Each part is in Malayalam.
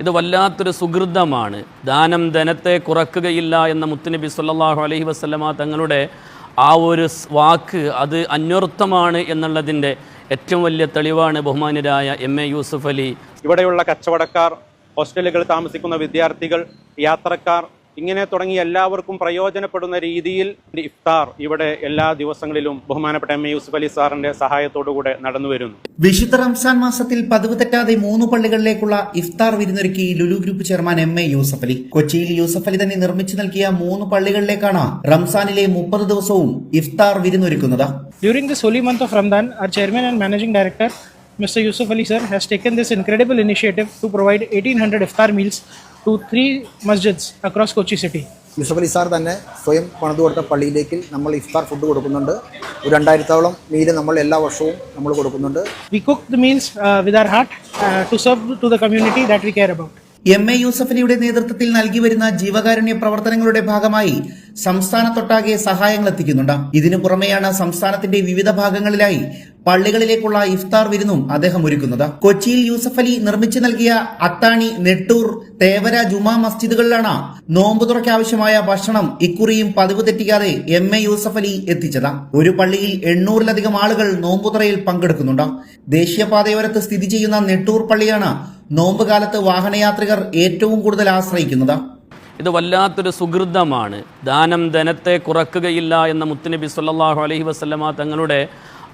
ഇത് വല്ലാത്തൊരു സുഹൃതമാണ്. ദാനം ധനത്തെ കുറക്കുകയില്ല എന്ന മുത്തുനബി സല്ലാഹു അലഹി വസ്ലമ തങ്ങളുടെ ആ ഒരു വാക്ക് അത് അന്വർത്ഥമാണ് എന്നുള്ളതിന്റെ ഏറ്റവും വലിയ തെളിവാണ് ബഹുമാനരായ എം എ യൂസുഫ് അലി. ഇവിടെയുള്ള കച്ചവടക്കാർ ഹോസ്റ്റലുകളിൽ താമസിക്കുന്ന വിദ്യാർത്ഥികൾ യാത്രക്കാർ ഇങ്ങനെ തുടങ്ങി എല്ലാവർക്കും പ്രയോജനപ്പെടുന്ന രീതിയിൽ ഇഫ്താർ ഇവിടെ എല്ലാ ദിവസങ്ങളിലും ബഹുമാനപ്പെട്ട എം എ യൂസുഫ് അലി സാറിന്റെ സഹായത്തോടുകൂടെ നടന്നു വരുന്നു വിശുദ്ധ റംസാൻ മാസത്തിൽ പതിവ് തെറ്റാതെ മൂന്ന് പള്ളികളിലേക്കുള്ള ഇഫ്താർ വിരുന്നൊരുക്കി Lulu group chairman M A Yusuf Ali കൊച്ചിയിൽ യൂസഫ് അലി തന്നെ നിർമ്മിച്ചു നൽകിയ മൂന്ന് പള്ളികളിലേക്കാണ് റംസാനിലെ മുപ്പത് ദിവസവും ഇഫ്താർ വിരുന്നൊരുക്കുന്നത് during the holy month of Ramadan our chairman and managing director mister Mr. Yusuf Ali sir, has taken this incredible initiative to provide 1800 iftar meals to three masjids across Kochi city Yusuf Ali sir തന്നെ സ്വയം പണിത് കൊടുത്ത പള്ളിയിലേക്ക് നമ്മൾ ഇഫ്താർ ഫുഡ് കൊടുക്കുന്നുണ്ട്. ഒരു രണ്ടായിരത്തോളം മീൽ നമ്മൾ എല്ലാ വർഷവും നമ്മൾ കൊടുക്കുന്നുണ്ട്. We cook the meals uh, with our heart uh, to serve to the community that we care about. M A യൂസഫലിയുടെ നേതൃത്വത്തിൽ നൽകി വരുന്ന ജീവകാരുണ്യ പ്രവർത്തനങ്ങളുടെ ഭാഗമായി സംസ്ഥാനത്തൊട്ടാകെ സഹായങ്ങൾ എത്തിക്കുന്നുണ്ട്. ഇതിനു പുറമെയാണ് സംസ്ഥാനത്തിന്റെ വിവിധ ഭാഗങ്ങളിലായി പള്ളികളിലേക്കുള്ള ഇഫ്താർ വിരുന്നും അദ്ദേഹം ഒരുക്കുന്നത്. കൊച്ചിയിൽ യൂസഫ് അലി നിർമ്മിച്ചു നൽകിയ അത്താണി നെട്ടൂർ തേവര ജുമാ മസ്ജിദുകളിലാണ് നോമ്പ് തുറയ്ക്കാവശ്യമായ ഭക്ഷണം ഇക്കുറിയും പതിവ് തെറ്റിക്കാതെ എം എ യൂസഫ് അലി എത്തിച്ചത്. ഒരു പള്ളിയിൽ എണ്ണൂറിലധികം ആളുകൾ നോമ്പുതുറയിൽ പങ്കെടുക്കുന്നുണ്ട്. ദേശീയപാതയോരത്ത് സ്ഥിതി ചെയ്യുന്ന നെട്ടൂർ പള്ളിയാണ് നോമ്പ് കാലത്ത് വാഹനയാത്രികർ ഏറ്റവും കൂടുതൽ ആശ്രയിക്കുന്നത്. ഇത് വല്ലാത്തൊരു സുഹൃതമാണ്. ദാനം ധനത്തെ കുറക്കുകയില്ല എന്ന മുത്തുനബി സല്ലാഹു അലഹി വസല്ലമ തങ്ങളുടെ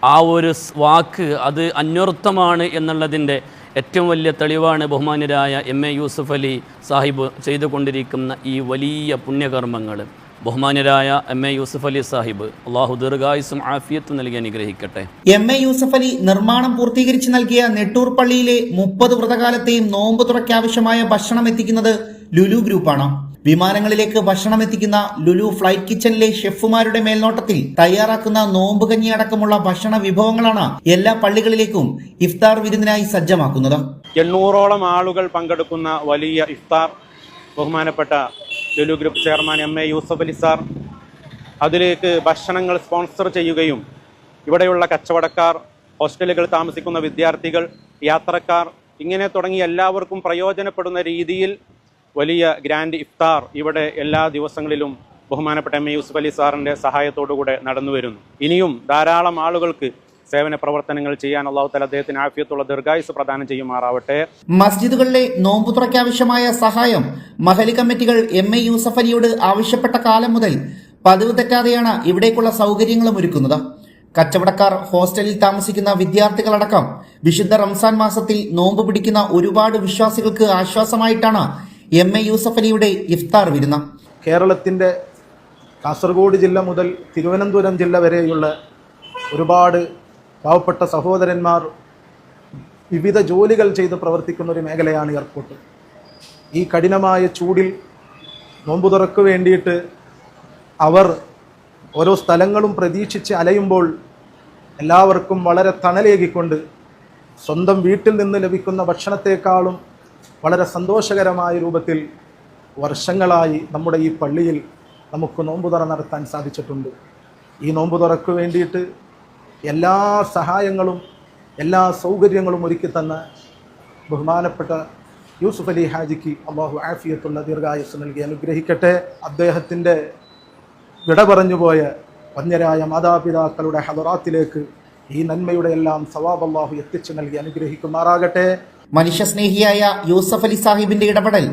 ആ ഒരു വാക്ക് അത് അന്വർത്ഥമാണ് എന്നുള്ളതിന്റെ ഏറ്റവും വലിയ തെളിവാണ് ബഹുമാനരായ എം എ യൂസുഫ് അലി സാഹിബ് ചെയ്തുകൊണ്ടിരിക്കുന്ന ഈ വലിയ പുണ്യകർമ്മങ്ങൾ. ബഹുമാനരായ എം എ യൂസുഫ് അലി സാഹിബ് അള്ളാഹു ദീർഘായുസും ആഫിയത്തും നൽകി അനുഗ്രഹിക്കട്ടെ. എം എ യൂസഫ് അലി നിർമ്മാണം പൂർത്തീകരിച്ച് നൽകിയ നെട്ടൂർ പള്ളിയിലെ മുപ്പത് വ്രതകാലത്തെയും നോമ്പ് തുറയ്ക്കാവശ്യമായ ഭക്ഷണം എത്തിക്കുന്നത് ലുലു ഗ്രൂപ്പാണ്. വിമാനങ്ങളിലേക്ക് ഭക്ഷണം എത്തിക്കുന്ന ലുലു ഫ്ലൈറ്റ് കിച്ചണിലെ ഷെഫുമാരുടെ മേൽനോട്ടത്തിൽ തയ്യാറാക്കുന്ന നോമ്പ് കഞ്ഞി അടക്കമുള്ള ഭക്ഷണ വിഭവങ്ങളാണ് എല്ലാ പള്ളികളിലേക്കും ഇഫ്താർ വിരുന്നിനായി സജ്ജമാക്കുന്നത്. എണ്ണൂറോളം ആളുകൾ പങ്കെടുക്കുന്ന വലിയ ഇഫ്താർ ബഹുമാനപ്പെട്ട Lulu group chairman M A Yusuf Ali sir. അതിലേക്ക് ഭക്ഷണങ്ങൾ സ്പോൺസർ ചെയ്യുകയും ഇവിടെയുള്ള കച്ചവടക്കാർ ഹോസ്റ്റലുകൾ താമസിക്കുന്ന വിദ്യാർത്ഥികൾ യാത്രക്കാർ ഇങ്ങനെ തുടങ്ങി എല്ലാവർക്കും പ്രയോജനപ്പെടുന്ന രീതിയിൽ വലിയ ഗ്രാൻഡ് ഇഫ്താർ ഇവിടെ എല്ലാ ദിവസങ്ങളിലും ബഹുമാനപ്പെട്ട എം എ യൂസുഫ് അലി സാറിന്റെ സഹായത്തോടുകൂടെ നടന്നു വരുന്നു. ഇനിയും ധാരാളം ആളുകൾക്ക് സേവന പ്രവർത്തനങ്ങൾ ചെയ്യാൻ അള്ളാഹു തല അദ്ദേഹത്തിന് ആഫിയത്തുള്ള ദീർഘായുസ് പ്രദാനം ചെയ്യുമാറാവട്ടെ. മസ്ജിദുകളിലെ നോമ്പ് തുറയ്ക്കാവശ്യമായ സഹായം മഹലി കമ്മിറ്റികൾ എം എ യൂസഫ് അലിയോട് ആവശ്യപ്പെട്ട കാലം മുതൽ പതിവ് തെറ്റാതെയാണ് ഇവിടേക്കുള്ള സൗകര്യങ്ങളും ഒരുക്കുന്നത്. കച്ചവടക്കാർ ഹോസ്റ്റലിൽ താമസിക്കുന്ന വിദ്യാർത്ഥികളടക്കം വിശുദ്ധ റംസാൻ മാസത്തിൽ നോമ്പ് പിടിക്കുന്ന ഒരുപാട് വിശ്വാസികൾക്ക് ആശ്വാസമായിട്ടാണ് എം എ യൂസഫ് അലിയുടെ ഇഫ്താർ വിരുന്ന. കേരളത്തിന്റെ കാസർഗോഡ് ജില്ല മുതൽ തിരുവനന്തപുരം ജില്ല വരെയുള്ള ഒരുപാട് പാവപ്പെട്ട സഹോദരന്മാർ വിവിധ ജോലികൾ ചെയ്ത് പ്രവർത്തിക്കുന്ന ഒരു മേഖലയാണ് എയർപോർട്ട്. ഈ കഠിനമായ ചൂടിൽ നോമ്പു തുറക്ക് വേണ്ടിയിട്ട് അവർ ഓരോ സ്ഥലങ്ങളും പ്രതീക്ഷിച്ച് അലയുമ്പോൾ എല്ലാവർക്കും വളരെ തണലേകിക്കൊണ്ട് സ്വന്തം വീട്ടിൽ നിന്ന് ലഭിക്കുന്ന ഭക്ഷണത്തെക്കാളും വളരെ സന്തോഷകരമായ രൂപത്തിൽ വർഷങ്ങളായി നമ്മുടെ ഈ പള്ളിയിൽ നമുക്ക് നോമ്പുതുറ നടത്താൻ സാധിച്ചിട്ടുണ്ട്. ഈ നോമ്പുതുറക്ക് വേണ്ടിയിട്ട് എല്ലാ സഹായങ്ങളും എല്ലാ സൗകര്യങ്ങളും ഒരുക്കി തന്ന ബഹുമാനപ്പെട്ട യൂസുഫ് അലി ഹാജിക്ക് അള്ളാഹു ആഫിയത്തുള്ള ദീർഘായുസ് നൽകി അനുഗ്രഹിക്കട്ടെ. അദ്ദേഹത്തിന്റെ വിട പറഞ്ഞുപോയ വന്യരായ മാതാപിതാക്കളുടെ ഹദറാത്തിലേക്ക് ഈ നന്മയുടെ എല്ലാം സവാബ് അള്ളാഹു എത്തിച്ചു നൽകി അനുഗ്രഹിക്കുമാറാകട്ടെ. മനുഷ്യസ്നേഹിയായ യൂസഫ് അലി സാഹിബിന്റെ ഇടപെടൽ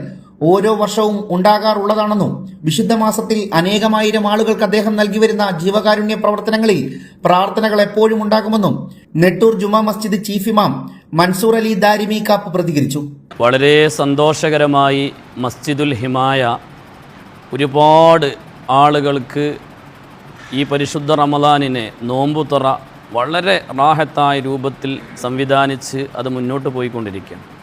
ഓരോ വർഷവും ഉണ്ടാകാറുള്ളതാണെന്നും വിശുദ്ധ മാസത്തിൽ അനേകമായിരം ആളുകൾക്ക് അദ്ദേഹം നൽകി വരുന്ന ജീവകാരുണ്യ പ്രവർത്തനങ്ങളിൽ പ്രാർത്ഥനകൾ എപ്പോഴും ഉണ്ടാകുമെന്നും നെട്ടൂർ ജുമാ മസ്ജിദ് ചീഫ് ഇമാം മൻസൂർ അലി ദാരിമി കാപ്പ് പ്രതികരിച്ചു. വളരെ സന്തോഷകരമായി മസ്ജിദുൽ ഹിമായ ഒരുപാട് ആളുകൾക്ക് ഈ പരിശുദ്ധ റമദാനിനെ നോമ്പുതുറ വളരെ റാഹത്തായ രൂപത്തിൽ സംവിധാനിച്ച് അത് മുന്നോട്ട് പോയിക്കൊണ്ടിരിക്കുകയാണ്.